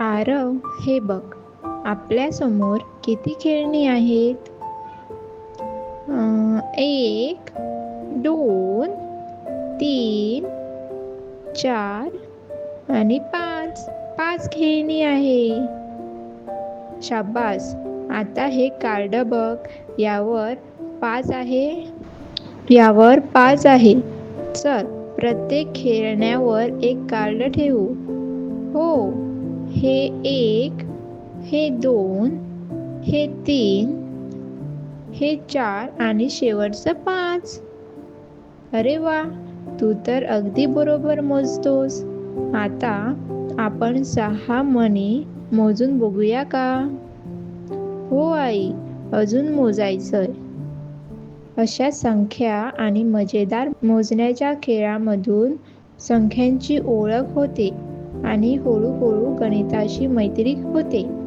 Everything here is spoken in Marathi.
आरव हे बघ आपल्यासमोर किती खेळणी आहेत? एक दोन तीन चार आणि पाच. पाच खेळणी आहे. शाबास आता हे कार्ड बघ यावर पाच आहे. यावर पाच आहे. चल प्रत्येक खेळण्यावर एक कार्ड ठेवू. हो. हे एक हे दोन हे तीन हे चार आणि शेवटचं पाच. अरे वा तू तर अगदी बरोबर मोजतोस. आता आपण सहा मणी मोजून बघूया का? हो आई अजून मोजायचंय. अशा संख्या आणि मजेदार मोजण्याच्या खेळामधून संख्यांची ओळख होते. आणि हळूहळू गणिताशी मैत्री होते.